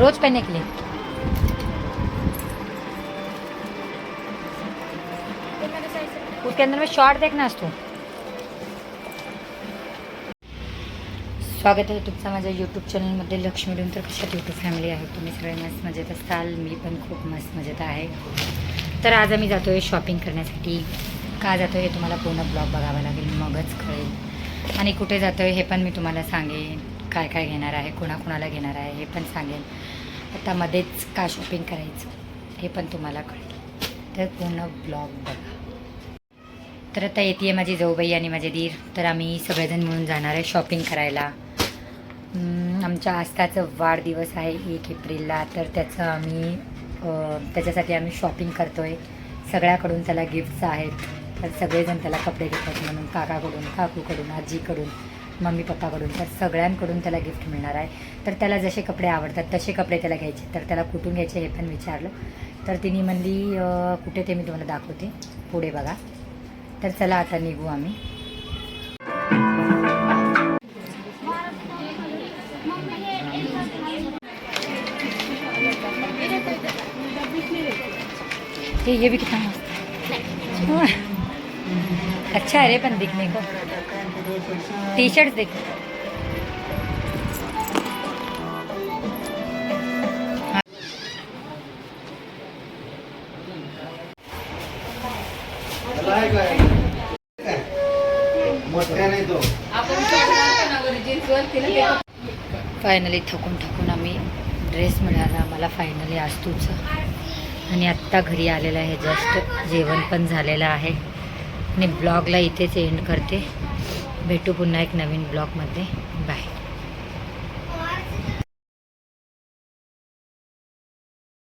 रोज पहनने के लिए। उसके अंदर में शॉर्ट देखना असतो स्वागत आहे तुमचा माझ्या यूट्यूब चॅनलमध्ये लक्ष्मी देऊन तर कशात यूट्यूब फॅमिली आहे तुम्ही सगळे मस्त मजेत असाल मी पण खूप मस्त मजेत आहे। तर आज आम्ही जातो आहे शॉपिंग करण्यासाठी. का जातो आहे हे तुम्हाला पूर्ण ब्लॉग बघावा लागेल मगच कळेल. आणि कुठे जातो आहे हे पण मी तुम्हाला सांगेन. काय काय घेणार आहे कुणाकुणाला घेणार आहे हे पण सांगेन. आता मध्येच का शॉपिंग करायचं हे पण तुम्हाला कळेल तर पूर्ण ब्लॉग बघा. तर आता येते आहे माझी जाऊबाई आणि माझे दीर. तर आम्ही सगळेजण मिळून जाणार आहे शॉपिंग करायला. आमच्या आस्थाचं वाढदिवस आहे एक एप्रिलला. तर त्याचं आम्ही त्याच्यासाठी आम्ही शॉपिंग करतो आहे सगळ्याकडून त्याला गिफ्ट्स आहेत. तर सगळेजण त्याला कपडे घेतात म्हणून काकाकडून काकूकडून आजीकडून. मम्मी पप्पाकडून तर सगळ्यांकडून त्याला गिफ्ट मिळणार आहे. तर त्याला जसे कपडे आवडतात तसे कपडे त्याला घ्यायचे. तर त्याला कुठून घ्यायचे हे पण विचारलं. तर तिने म्हणली कुठे ते मी तुम्हाला दाखवते. पुढे बघा. तर चला आता निघू आम्ही. ये ये भी कितना मस्त. अच्छा है रे पण दिखने को। टी शर्ट देख। फायनली थकून थकून आम्ही ड्रेस मिळाला. आम्हाला फायनली आस्तूचं आणि आत्ता घरी आलेलं आहे. जस्ट जेवण पण झालेलं आहे. आणि ब्लॉगला इथेच एंड करते. भेटू पुन्हा एक नवीन ब्लॉगमध्ये. बाय